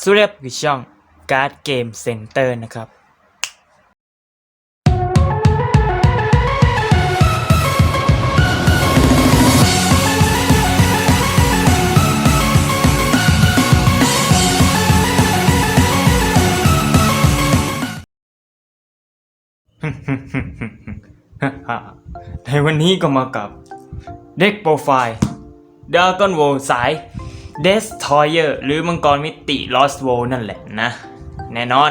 สุเรียบคือช่องการ์ดเกมเซ็นเตอร์นะครับในวันนี้ก็มากับ เด็กโปรไฟล์ด a กอนโวสาย Destroyer หรือมังกรมิติ Lost World นั่นแหละนะ แน่นอน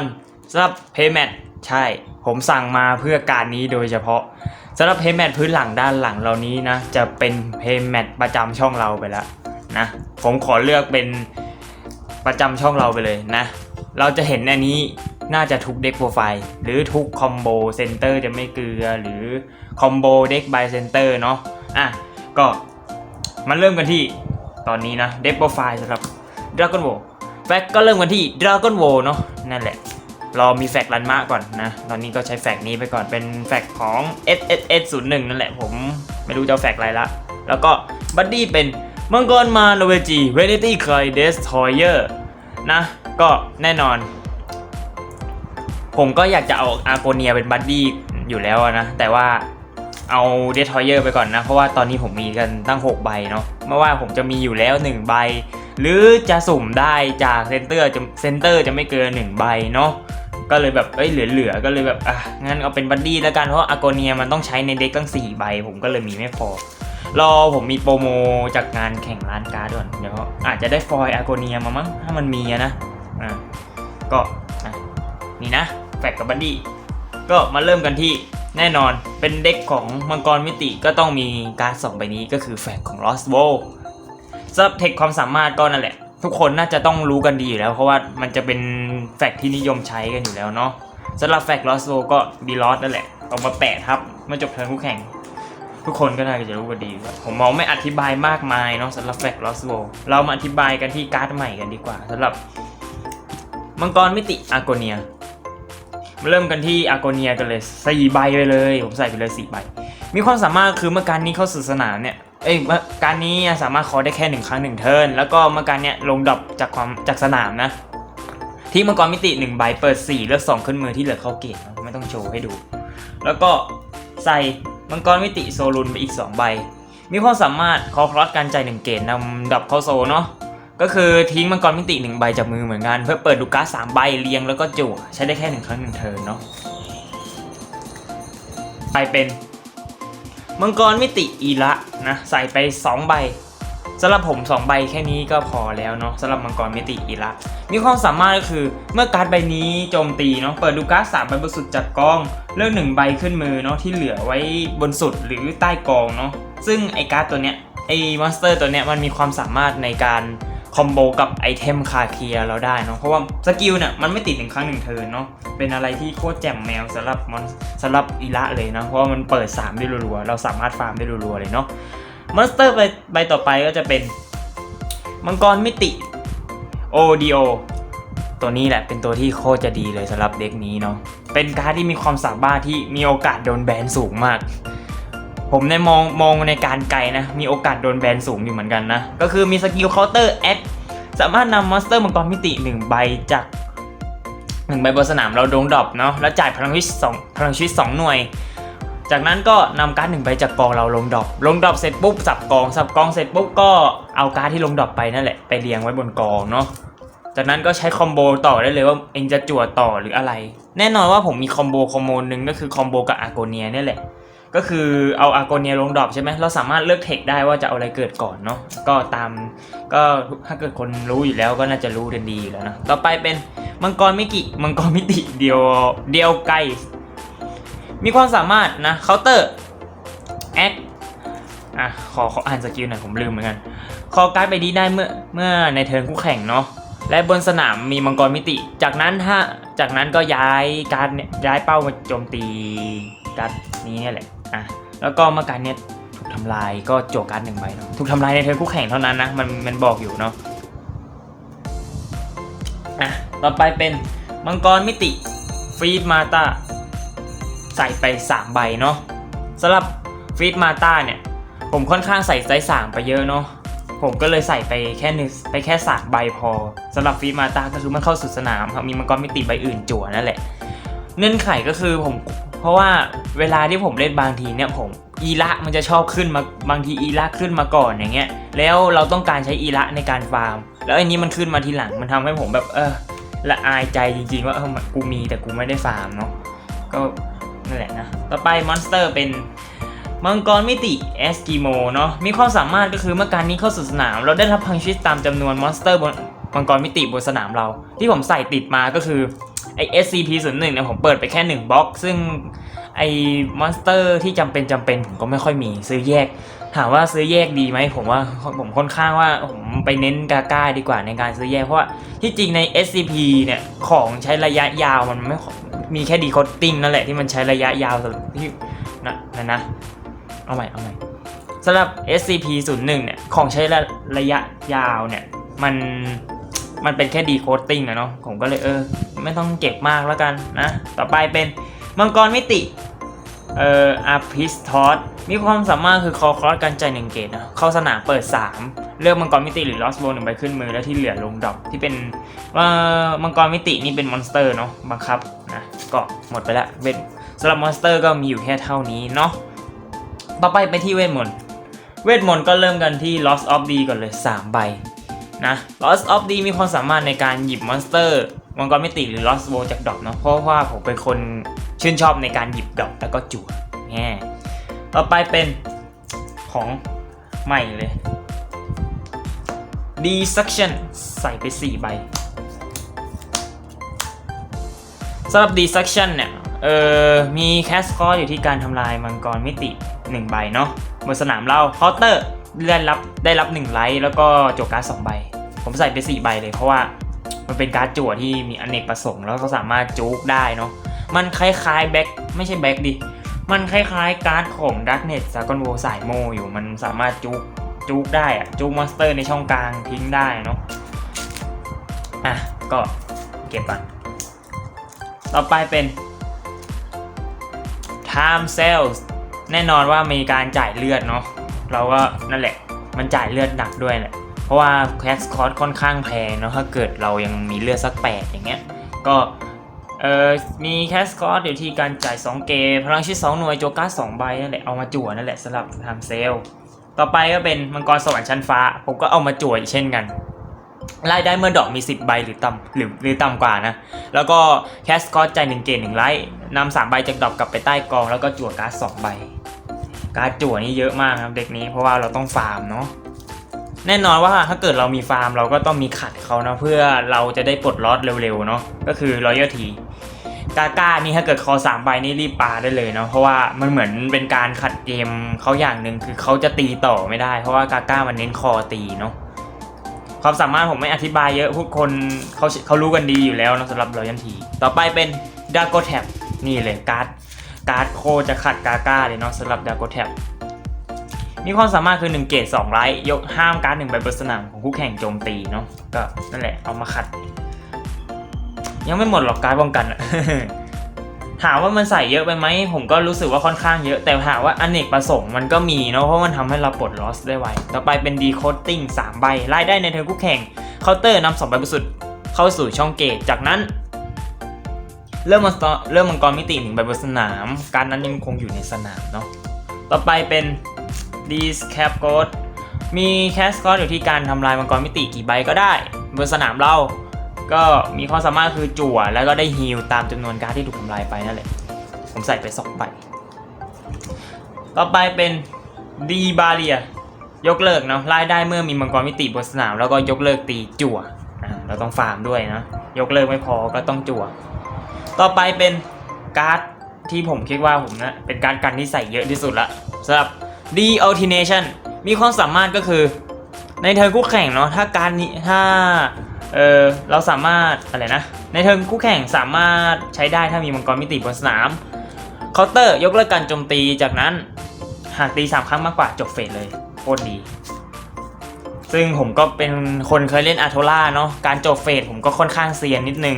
สำหรับ Paymat ใช่ ผมสั่งมาเพื่อการนี้โดยเฉพาะสำหรับ Paymat พื้นหลังด้านหลังเรานี้นะ จะเป็น Paymat ประจำช่องเราไปแล้วนะ ผมขอเลือกเป็นประจำช่องเราไปเลยนะ เราจะเห็นอันนี้น่าจะทุกเด็กโปรไฟล์ หรือทุกคอมโบเซนเตอร์จะไม่เกลือหรือคอมโบเด็กบายเซนเตอร์เนาะอะก็มาเริ่มกันที่ ตอนนี้นะเด็กโปรไฟล์สำหรับ Dragon Ball แฟกก็เริ่มกันที่ Dragon Ball เนาะนั่นแหละรอมีแฟกรันมาก่อนนะ ตอนนี้ก็ใช้แฟกนี้ไปก่อนเป็นแฟกของ S S S 0 1นั่นแหละผมไม่รู้จะแฟกอะไรละ แล้วก็บัดดี้เป็นมังกรมาโนเวจีเวนิตี้คอยเดสทอยเออร์นะ ก็แน่นอน ผมก็อยากจะเอาอาโกเนียเป็นบัดดี้อยู่แล้วนะ แต่ว่า เอาเดททอยเออร์ไปก่อนนะ เพราะว่าตอนนี้ผมมีกันตั้ง 6 ใบเนาะไม่ว่าผมจะมีอยู่แล้ว 1 ใบ หรือจะสุ่มได้จากเซนเตอร์จะเซนเตอร์จะไม่เกิน 1 ใบเนาะก็เลยแบบเอ้ยเหลือๆก็เลยแบบอะงั้นเอาเป็นบัดดี้แล้วกันเพราะอาโกเนียมันต้องใช้ในเด็กตั้ง 4 ใบ ผมก็เลยมีไม่พอรอผมมีโปรโมจากงานแข่งร้านการ์ดด่วนเดี๋ยวอาจจะได้ฟอยอาโกเนียมามั้งถ้ามันมีนะอะก็อะนี่นะแฟกกับบัดดี้ก็มาเริ่มกันที่ แน่นอนเป็นเด็กของมังกรมิติก็ต้องมีการ์ดสองใบนี้ก็คือแฟกของ Lost w o l สำหรับเทคความสามารถก็นั่นแหละ ทุกคนน่าจะต้องรู้กันดีอยู่แล้ว เพราะว่ามันจะเป็นแฟกที่นิยมใช้กันอยู่แล้วเนาะสำหรับแฟก Lost w o r l d ก็ดีลอสนั่นแหละเอามาแปะทับเมื่อจบเทิร์นคู่แข่ง ทุกคนก็น่าจะรู้กันดีว่าผมมองไม่อธิบายมากมายเนาะสำหรับแฟก Lost w o r l d เรามาอธิบายกันที่การ์ดใหม่กันดีกว่าสำหรับมังกรมิติอาโกเนีย เริ่มกันที่อาโกเนียกันเลยสี่ใบไปเลย ผมใส่ไปเลยสี่ใบ มีความสามารถคือเมื่อการนี้เข้าสู่สนามเนี่ย เอ้ยเมื่อการนี้สามารถคอได้แค่หนึ่งครั้งหนึ่งเทิร์น แล้วก็เมื่อการเนี้ยลงดรอปจากความจากสนามนะ ที่มังกรมิติหนึ่งใบเปิด 4 เลือก 2 ขึ้นมือที่เหลือเข้าเกตไม่ต้องโชว์ให้ดู แล้วก็ใส่มังกรมิติโซลุนไปอีก 2 ใบ มีความสามารถคอคลอสการจ่ายหนึ่งเกตนำดับเข้าโซเนาะ ก็คือทิ้งมังกรมิติหนึ่งใบจากมือเหมือนกัน เพื่อเปิดดูการ์ดสามใบเรียงแล้วก็จั่วใช้ได้แค่หนึ่งครั้งหนึ่งเทิร์นเนาะไปเป็นมังกรมิติอีละนะใส่ไป 2 ใบสำหรับผม 2 ใบแค่นี้ก็พอแล้วเนาะสำหรับมังกรมิติอีละมีความสามารถก็คือเมื่อการ์ดใบนี้โจมตีเนาะเปิดดูการ์ดสามใบบนสุดจากกอง เลือกหนึ่งใบขึ้นมือเนาะที่เหลือไว้บนสุดหรือใต้กองเนาะซึ่งไอการ์ดตัวเนี้ยไอมอนสเตอร์ตัวเนี้ยมันมีความสามารถในการ คอมโบกับไอเทมคาเคียเราได้เนาะเพราะว่าสกิลเนี่ยมันไม่ติดหนึ่งครั้งหนึ่งเทินเนาะเป็นอะไรที่โคตรแจ่มแมวสำหรับมอนสำหรับอีละเลยนะเพราะว่ามันเปิด 3 ได้รัวๆ เราสามารถฟาร์มได้รัวๆ เลยเนาะมอนสเตอร์ใบใบต่อไปก็จะเป็น มังกรมิติโอดีโอตัวนี้แหละเป็นตัวที่โคตรจะดีเลยสำหรับเด็กนี้เนาะเป็นการ์ดที่มีความสามารถที่มีโอกาสโดนแบนสูงมาก ผมในมองมองในการไกลนะ มีโอกาสโดนแบนสูงอยู่เหมือนกันนะ ก็คือมีสกิลเคาน์เตอร์แอคสามารถนำมอนสเตอร์มังกรมิติ 1 ใบจาก1ใบบนสนามเราโดงดรอปเนาะแล้วจ่ายพลังชีวิตสองพลังชีวิต2หน่วย จากนั้นก็นำการ์ดหนึ่งใบจากกองเราลงดรอปลงดรอปเสร็จปุ๊บสับกองสับกองเสร็จปุ๊บก็เอาการ์ดที่ลงดรอปไปนั่นแหละไปเรียงไว้บนกองเนาะจากนั้นก็ใช้คอมโบต่อได้เลยว่าเองจะจั่วต่อหรืออะไร แน่นอนว่าผมมีคอมโบคอมโบหนึ่งก็คือคอมโบกับอาโกเนียนี่แหละ ก็คือเอาอาโกเนียลงดรอปใช่ไหมเราสามารถเลือกเทคได้ว่าจะเอาอะไรเกิดก่อนเนาะก็ตามก็ถ้าเกิดคนรู้อยู่แล้วก็น่าจะรู้กันดีแล้วนะต่อไปเป็นมังกรมิกิมังกรมิติเดียวเดียวไกมีความสามารถนะเคาน์เตอร์แอคอะขอขออ่านสกิลหน่อยผมลืมเหมือนกันคอการ์ดไปดีได้เมื่อเมื่อในเทิร์นคู่แข่งเนาะและบนสนามมีมังกรมิติ จากนั้นถ้าจากนั้นก็ย้ายการเนี่ยย้ายเป้ามาโจมตีการนี้เนี่ยแหละ อะแล้วก็เมื่อการเนี้ยถูกทำลายก็โจการ์ดหนึ่งใบเนาะถูกทำลายในเทิร์นคู่แข่งเท่านั้นนะมันมันบอกอยู่เนาะอะต่อไปเป็นมังกรมิติฟีดมาตาใส่ไป 3 ใบเนาะสำหรับฟีดมาตาเนี่ยผมค่อนข้างใส่ไซส์สามไปเยอะเนาะผมก็เลยใส่ไปแค่หนึ่งไปแค่สามใบพอสำหรับฟีมาตาก็คือมันเข้าสู่สนามครับมีมังกรมิติใบอื่นจั่วนั่นแหละ เงื่อนไขก็คือผม เพราะว่าเวลาที่ผมเล่นบางทีเนี่ยผมอีละมันจะชอบขึ้นมาบางทีอีละขึ้นมาก่อนอย่างเงี้ย แล้วเราต้องการใช้อีละในการฟาร์ม แล้วอันนี้มันขึ้นมาทีหลังมันทำให้ผมแบบเออละอายใจจริงๆ ว่าเออกูมีแต่กูไม่ได้ฟาร์มเนาะก็นั่นแหละนะต่อไปมอนสเตอร์เป็นมังกรมิติเอสกิโมเนาะมีความสามารถก็คือเมื่อการนี้เข้าสู่สนาม เราได้รับพลังชีวิตตามจำนวนมอนสเตอร์บนมังกรมิติบนสนามเรา ที่ผมใส่ติดมาก็คือ ไอ SCP 0 1เนี่ยผมเปิดไปแค่ 1บล็อก ซึ่งไอมอนสเตอร์ที่จำเป็นจำเป็นผมก็ไม่ค่อยมีซื้อแยก ถามว่าซื้อแยกดีไหมผมว่าผมค่อนข้างว่าผมไปเน้นกาก้าดีกว่าในการซื้อแยก เพราะว่าที่จริงใน SCP เนี่ยของใช้ระยะยาวมันไม่มีแค่ดีโคตติ้งนั่นแหละที่มันใช้ระยะยาวสำหรับที่นะนะนะเอาใหม่เอาใหม่สำหรับ SCP 0 1เนี่ยของใช้ระระยะยาวเนี่ยมันมันเป็นแค่ดีโคดติ้งอะเนาะผมก็เลยเออ ไม่ต้องเก็บมากแล้วกันนะ ต่อไปเป็นมังกรมิติ เอ่ออาพิสทอสมีความสามารถคือคอคอสการจ่ายหนึ่งเกตนะเข้าสนามเปิด 3 เลือกมังกรมิติหรือลอสโบหนึ่งใบขึ้นมือแล้วที่เหลือลงดอกที่เป็นว่ามังกรมิตินี่เป็นมอนสเตอร์เนาะบังคับนะก็หมดไปแล้วเป็นสำหรับมอนสเตอร์ก็มีอยู่แค่เท่านี้เนาะต่อไปไปที่เวทมนต์เวทมนต์ก็เริ่มกันที่ Lost of D ก่อนเลย 3 ใบนะ Lost of D มีความสามารถในการหยิบมอนสเตอร์ มังกรมิติหรือ Lost Bow จากดอกเนาะเพราะว่าผมเป็นคนชื่นชอบในการหยิบดอกแล้วก็จั่วแง่ต่อไปเป็นของใหม่เลย D Suction ใส่ไป 4 ใบสำหรับ D Suction เนี่ยเออมีแคสคอร์อยู่ที่การทำลายมังกรมิติ 1 ใบเนาะบนสนามเราเคาน์เตอร์ได้รับได้รับ 1 ไลท์แล้วก็โจกการ์ด2ใบ ผมใส่ไป 4 ใบเลยเพราะว่า มันเป็นการ์ดจั่วที่มีอเนกประสงค์แล้วก็สามารถจุกได้เนาะ มันคล้ายๆแบ็คไม่ใช่แบ็คดิ มันคล้ายๆการ์ดของดักเน็ตซากอนโวสายโมอยู่ มันสามารถจุกจุกได้อะจุกมอนสเตอร์ในช่องกลางทิ้งได้เนาะ อะ ก็เก็บก่อน ต่อไปเป็น time cells แน่นอนว่ามีการจ่ายเลือดเนาะ เราก็นั่นแหละ มันจ่ายเลือดหนักด้วยแหละ ราะว่าแคสคอร์สค่อนข้างแพงเนาะถ้าเกิดเรายังมีเลือดสักแปดอย่างเงี้ยก็เออมีแคสคอร์สอยู่ที่การจ่าย 2 เกมพลังชีวิต2หน่วยโจกัส2ใบนั่นแหละเอามาจั่วนั่นแหละสำหรับทำเซลต่อไปก็เป็นมังกรสวรรค์ชั้นฟ้า ผมก็เอามาจั่วอีกเช่นกันรายได้เมื่อดอกมี 10 ใบหรือต่ำหรือหรือต่ำกว่านะ แล้วก็แคสคอร์สจ่ายหนึ่งเกตหนึ่งไลท์นำสามใบจากดอกกลับไปใต้กอง แล้วก็จั่วการ์ดสองใบ การ์ดจั่วนี่เยอะมากครับเด็กนี้เพราะว่าเราต้องฟาร์มเนาะ แน่นอนว่าถ้าเกิดเรามีฟาร์มเราก็ต้องมีขัดเขานะเพื่อเราจะได้ปลดล็อตเร็วๆเนาะก็คือ loyalty กาก้านี่ถ้าเกิดคอสามใบนี่รีบปาได้เลยเนาะเพราะว่ามันเหมือนเป็นการขัดเกมเขาอย่างหนึ่งคือเขาจะตีต่อไม่ได้ เพราะว่ากาก้ามันเน้นคอตีเนาะความสามารถผมไม่อธิบายเยอะทุกคนเขาเขารู้กันดีอยู่แล้วนะสำหรับรอยันทีต่อไปเป็นดาโกแท็บนี่เลยการ์ดการ์ดโคจะขัดกาก้าเลยเนาะสำหรับดาโกแท็บ มีความสามารถคือ 1 เกต2ไลท์ยกห้ามการ์ดหนึ่งใบบนสนามของคู่แข่งโจมตีเนาะก็นั่นแหละเอามาขัด ยังไม่หมดหรอกการ์ดป้องกันอะถามว่ามันใส่เยอะไปไหมผมก็รู้สึกว่าค่อนข้างเยอะ แต่ถามว่าอเนกประสงค์มันก็มีเนาะเพราะมันทำให้เราปลดลอสได้ไว ต่อไปเป็นดีโคดติ้ง3ใบรายได้ในเทิร์นคู่แข่งเคาน์เตอร์นำสองใบบนสุดเข้าสู่ช่องเกตจากนั้น เริ่มมังกรเริ่มมังกรมิติหนึ่งใบบนสนาม การนั้นยังคงอยู่ในสนามเนาะต่อไปเป็น ดีสแคปโกดมีแคสคอร์อยู่ที่การทำลายมังกรมิติกี่ใบก็ได้ บนสนามเรา ก็มีความสามารถคือจั่ว แล้วก็ได้ฮีลตามจำนวนการดที่ถูกทำลายไปนั่นแหละ ผมใส่ไป2ใบ ต่อไปเป็นดีบาเรียยกเลิกเนาะรายได้เมื่อมีมังกรมิติบนสนาม แล้วก็ยกเลิกตีจั่วเราต้องฟาร์มด้วยนะ ยกเลิกไม่พอก็ต้องจั่ว ต่อไปเป็นการ์ดที่ผมคิดว่าผมนะเป็นการดกันที่ใส่เยอะที่สุดละสำหรับ D Alternation มีความสามารถก็คือ ในเทิร์นคู่แข่งเนาะถ้าการนี้ถ้าเออเราสามารถอะไรนะ ในเทิร์นคู่แข่งสามารถใช้ได้ถ้ามีมังกรมิติบนสนามเคาน์เตอร์ยกเลิกการโจมตีจากนั้นหากตี3ครั้งมากกว่าจบเฟสเลยโคตรดี ซึ่งผมก็เป็นคนเคยเล่นอาโทล่าเนาะการจบเฟสผมก็ค่อนข้างเซียนนิดนึง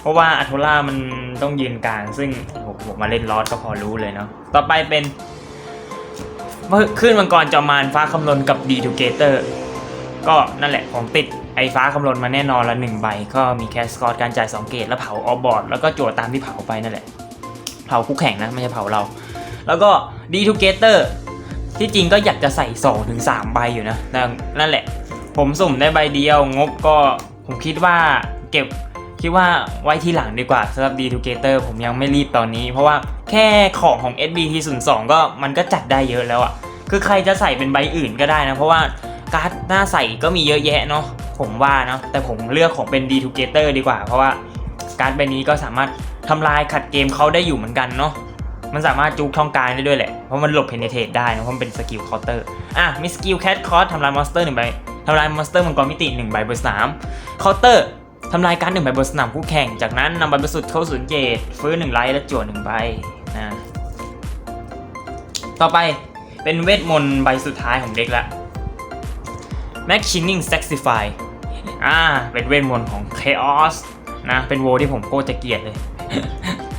เพราะว่าอาโทล่ามันต้องยืนกลาง ซึ่งผมผมมาเล่นลอสก็พอรู้เลยเนาะต่อไปเป็น ขึ้นมังกรจอมานฟ้าคำนวณกับดีทูเกเตอร์ก็นั่นแหละของติดไอ้ฟ้าคำนวณมาแน่นอนละหนึ่งใบ ก็มีแคสกอร์การจ่ายสองเกตแล้วเผาออบอร์ดแล้วก็โจทย์ตามที่เผาไปนั่นแหละ เผาคู่แข่งนะ ไม่ใช่เผาเรา แล้วก็ดีทูเกเตอร์ที่จริงก็อยากจะใส่2ถึง3ใบอยู่นะแต่นั่นแหละ ผมสุ่มได้ใบเดียวงบก็ผมคิดว่าเก็บคิดว่าไว้ทีหลังดีกว่าสำหรับ d t o g e t e r ผมยังไม่รีบตอนนี้เพราะว่า แค่ของของ SBT 0 2 ก็มันก็จัดได้เยอะแล้วอะ่ะ คือใครจะใส่เป็นใบอื่นก็ได้นะ เพราะว่าการ์ดหน้าใส่ก็มีเยอะแยะเนาะผมว่าเนาะแต่ผมเลือกของเป็น d t o g e t e r ดีกว่า เพราะว่าการ์ดใบนี้ก็สามารถทำลายขัดเกมเขาได้อยู่เหมือนกันเนาะมันสามารถจุกท่องกลารได้ด้วยแหละ เพราะมันหลบเพนเทตได้นะเพราะมันเป็นสกิลคาน์เตอร์อะมีสกิลแคทคอร์สทำลายมอนสเตอร์หนึ่งใบทำลายมอนสเตอร์มังกรมิติ1ใบบนสนามคาน์เตอร์ทำลายการ์ดหนึ่งใบบนสนามคู่แข่ง จากนั้นนำใบบนสุดเข้าศูนย์เจดฟื้นหนึ่งไลท์และจั่วหนึ่งใบ นะต่อไปเป็นเวทมนต์ใบสุดท้ายของเด็กละ Max Shining Saxify อ่า เป็นเวทมนต์ของ Chaos นะ เป็นโวที่ผมโคตรจะเกลียดเลย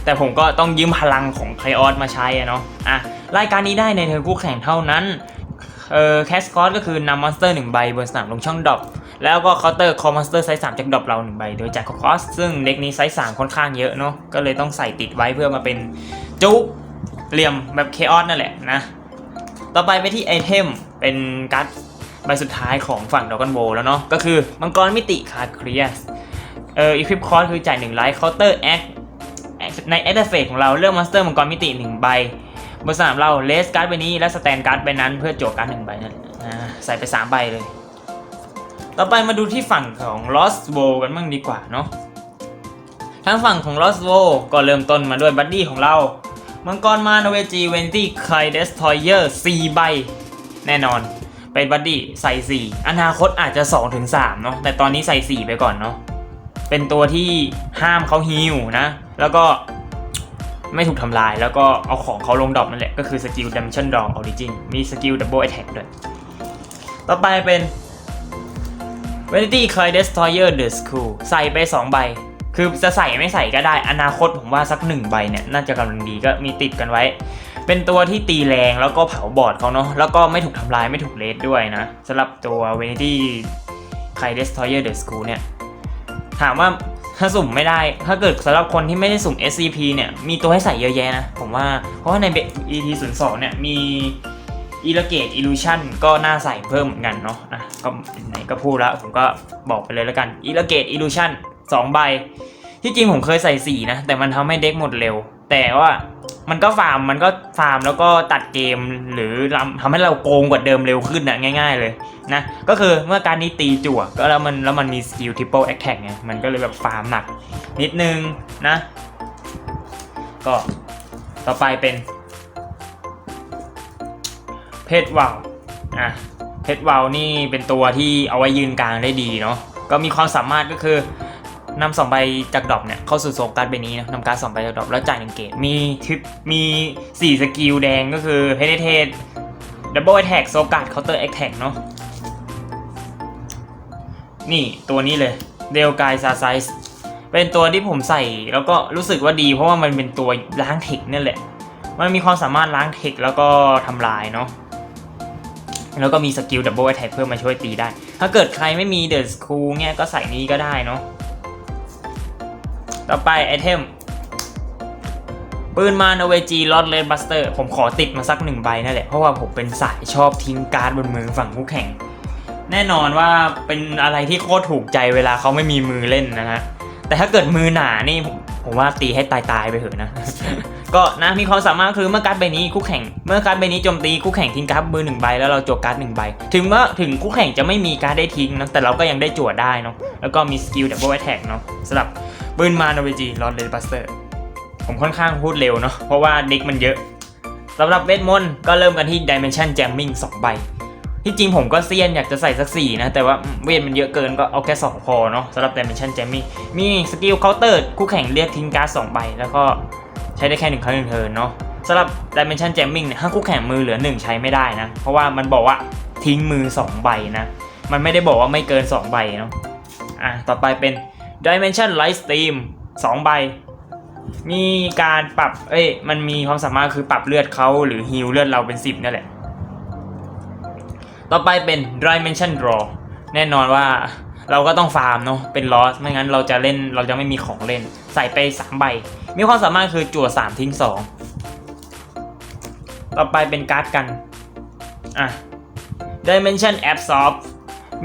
แต่ผมก็ต้องยืมพลังของ Chaos มาใช้อะเนาะ อะ รายการนี้ได้ในเทิร์นคู่แข่งเท่านั้น เอ่อ แคสคอร์ก็คือนำมอนสเตอร์หนึ่งใบบนสนามลงช่องดรอปแล้วก็เคาน์เตอร์คอมมอนสเตอร์ไซส์สามจากดรอปเราหนึ่งใบ โดยจากคอสซึ่งเด็กนี้ไซส์สามค่อนข้างเยอะเนาะ ก็เลยต้องใส่ติดไว้เพื่อมาเป็น จุกเหลี่ยมแบบเคออสนั่นแหละนะ ต่อไปไปที่ไอเทมเป็นการ์ดใบสุดท้ายของฝั่งดอกกันโวแล้วเนาะก็คือมังกรมิติคาเครียสเอ่ออีควิปคอร์คือจ่ายหนึ่งไลท์เคาน์เตอร์แอคในแอดเฟกของเราเลือกมอนสเตอร์มังกรมิติหนึ่งใบบนสนามเราเลสการ์ดใบนี้และสแตนการ์ดใบนั้นเพื่อโจทย์การ์ดหนึ่งใบนั่นแหละใส่ไป 3 ใบเลย ต่อไปมาดูที่ฝั่งของ Lost w o กันบ้างดีกว่าเนาะทางฝั่งของ Lost w o ก็เริ่มต้นมาด้วยบัดดี้ของเรา มังกรมาโนเวจีเวนตี้ไคเดสทอยเยอร์4ใบ แน่นอน เป็นบัดดี้ใส่ 4 อนาคตอาจจะ 2-3เนาะแต่ตอนนี้ใส่ 4 ไปก่อนเนาะเป็นตัวที่ห้ามเขาฮิวนะ แล้วก็ไม่ถูกทำลายแล้วก็เอาของเขาลงดรอปนั่นแหละ ก็คือสกิล Dimension Draw Origin มีสกิล Double Attack ด้วย ต่อไปเป็น Vanity c l i Destroyer The School ใส่ไป 2 ใบ คือจะใส่ไม่ใส่ก็ได้อนาคตผมว่าสัก1ใบเนี่ยน่าจะกำลังดีก็มีติดกันไว้ เป็นตัวที่ตีแรงแล้วก็เผาบอร์ดเขาเนาะแล้วก็ไม่ถูกทำลายไม่ถูกเลสด้วยนะสำหรับตัว Vanity c l i Destroyer The School เนี่ยถามว่าถ้าสุ่มไม่ได้ ถ้าเกิดสำหรับคนที่ไม่ได้สุ่ม SCP เนี่ย มีตัวให้ใส่เยอะแยะนะ ผมว่า เพราะว่าใน ET 0 2เนี่ย มี e l a g a t e Illusion ก็น่าใส่เพิ่มเหมือนกันเนาะ อะ ก็ไหนก็พูดแล้ว ผมก็บอกไปเลยแล้วกัน e l a g a t e Illusion 2 ใบ ที่จริงผมเคยใส่ 4 นะ แต่มันทำให้เด็กหมดเร็ว แต่ว่ามันก็ฟาร์มมันก็ฟาร์มแล้วก็ตัดเกมหรือทำให้เราโกงกว่าเดิมเร็วขึ้นนะง่าย ๆ เลยนะก็คือเมื่อการนี้ตีจั่วก็แล้วมันแล้วมันมีสกิล triple attack ไงมันก็เลยแบบฟาร์มหนัก นิดนึงนะ ก็ต่อไปเป็น เพชรวาวอะเพชรวาวนี่เป็นตัวที่เอาไว้ยืนกลางได้ดีเนาะก็มีความสามารถก็คือ นำสองใบจากดรอปเนี่ยเข้าสู่โซการ์ดใบนี้นะนำการดสองใบจากดรอปแล้วจ่ายหนึ่งเกตมีทิปมีสี่สกิลแดงก็คือเพเทเทดับเบิลแอ t แทกโซการ์ดเคาน์เตอร์แอคแท็กเนาะนี่ตัวนี้เลยเดลกายซาไซส์เป็นตัวที่ผมใส่แล้วก็รู้สึกว่าดีเพราะว่ามันเป็นตัวล้างเทคนั่นแหละ มันมีความสามารถล้างเทคแล้วก็ทำลายเนาะแล้วก็มีสกิลดับเบิลแอ t แทกเพื่อมาช่วยตีได้ ถ้าเกิดใครไม่มีเดอะสคูลเนี่ยก็ใส่นี้ก็ได้เนาะ ต่อไปไอเทม ปืนมาโนเวจีลอดเลนบัสเตอร์ผมขอติดมาสักหนึ่งใบนั่นแหละ เพราะว่าผมเป็นสายชอบทิ้งการ์ดบนมือฝั่งคู่แข่ง แน่นอนว่าเป็นอะไรที่โคตรถูกใจเวลาเขาไม่มีมือเล่นนะฮะ แต่ถ้าเกิดมือหนานี่ผมว่าตีให้ตายตายไปเถอะนะ ก็นะมีความสามารถคือเมื่อการ์ดใบนี้คู่แข่ง เมื่อการ์ดใบนี้โจมตีคู่แข่งทิ้งการ์ดมือหนึ่งใบแล้วเราจวการ์ดหนึ่งใบ ถึงว่าถึงคู่แข่งจะไม่มีการ์ดได้ทิ้งนะแต่เราก็ยังได้จวได้เนาะแล้วก็มีสกิลดับเบิลแอทแทกเนาะสำหรับ ปืนมาโนเวจีลอดเลนบัสเตอร์ผมค่อนข้างพูดเร็วเนาะเพราะว่าเด็กมันเยอะสำหรับเวทมนต์ก็เริ่มกันที่ Dimension Jamming 2 ใบ ที่จริงผมก็เซียนอยากจะใส่สัก 4 นะ แต่ว่าเวทมันเยอะเกินก็เอาแค่2พอเนาะสำหรับ Dimension Jamming มีสกิลเคาน์เตอร์คู่แข่งเรียกทิ้งการ์ด2ใบ แล้วก็ใช้ได้แค่ 1 ครั้งหนึ่งเทิร์นเนาะสำหรับ Dimension Jamming เนี่ยถ้าคู่แข่งมือเหลือ 1 ใช้ไม่ได้นะ เพราะว่ามันบอกว่าทิ้งมือ 2 ใบนะ มันไม่ได้บอกว่าไม่เกิน 2 ใบเนาะอะต่อไปเป็น Dimension Light Steam 2 ใบ มีการปรับ เอ้ย มันมีความสามารถคือปรับเลือดเขาหรือฮิลเลือดเราเป็น 10นั่นแหละ ต่อไปเป็น Dimension Draw แน่นอนว่าเราก็ต้องฟาร์มเนาะ เป็นลอส ไม่งั้นเราจะเล่น เราจะไม่มีของเล่น ใส่ไป 3 ใบ มีความสามารถคือจั่ว 3 ทิ้ง 2 ต่อไปเป็นการ์ดกัน อะ Dimension Absorb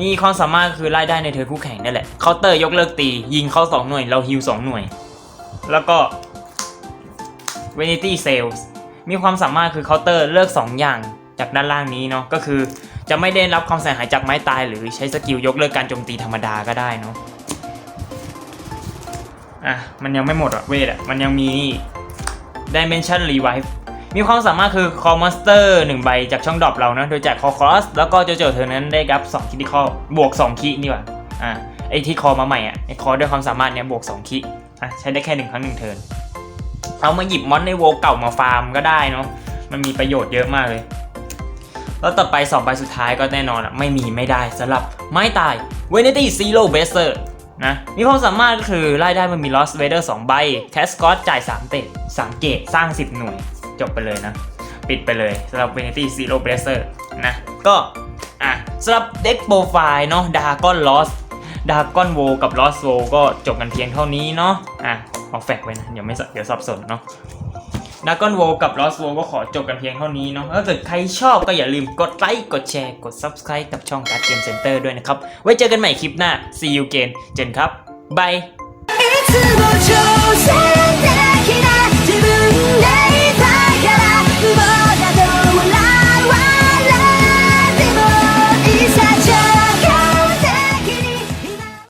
มีความสามารถคือไล่ได้ในเธอคู่แข่งนั่แหละเคาน์เตอร์ยกเลิกตี ยิงเข้า 2 หน่วย เราฮิว2หน่วย แล้วก็ Vanity Sales มีความสามารถคือเคาน์เตอร์เลิก2 อย่างจากด้านล่างนี้เนาะก็คือจะไม่ได้รับความเสียหายจากไม้ตาย หรือใช้สกิลยกเลิกการโจมตีธรรมดาก็ได้เนาะอะมันยังไม่หมดอะเวทอะมันยังมี Dimension Revive มีความสามารถคือ Call Monster 1ใบจากช่องดรอปเรานะโดยจ่าย Call Cross แล้วก็จะเจอเธอนั้นได้รับ2คิดที่ Call บวก 2 คินี่หว่าอะไอที่ Call มาใหม่อะไอ Call ด้วยความสามารถเนี้ยบวก 2 คิอะใช้ได้แค่หนึ่งครั้งหนึ่งเทิร์นเอามาหยิบมอนในโวเก่ามาฟาร์มก็ได้เนาะมันมีประโยชน์เยอะมากเลย แล้วต่อไป2ใบสุดท้ายก็แน่นอนอะไม่มีไม่ได้สำหรับไม้ตาย Vanity Zero Baser นะมีความสามารถก็คือไล่ได้มันมี Lost Vader 2ใบ Cash Cost จ่าย 3 เตะ3เกตสร้าง 10 หน่วย จบไปเลยนะ ปิดไปเลยสำหรับ Vanity Zero Blaster นะ ก็อะสำหรับเด็กโปรไฟล์เนาะดาก้อนลอสดาก้อนโวกับลอสโวก็จบกันเพียงเท่านี้เนาะอะเอาแฟกไว้นะเดี๋ยวไม่เดี๋ยวสับสนเนาะดากอนโวกับลอสโวก็ขอจบกันเพียงเท่านี้เนาะถ้าเกิดใครชอบก็อย่าลืมกดไลค์ กดแชร์ กด Subscribe กับช่องการ์ดเกมเซ็นเตอร์ด้วยนะครับ ไว้เจอกันใหม่คลิปหน้า see you again เจนครับบาย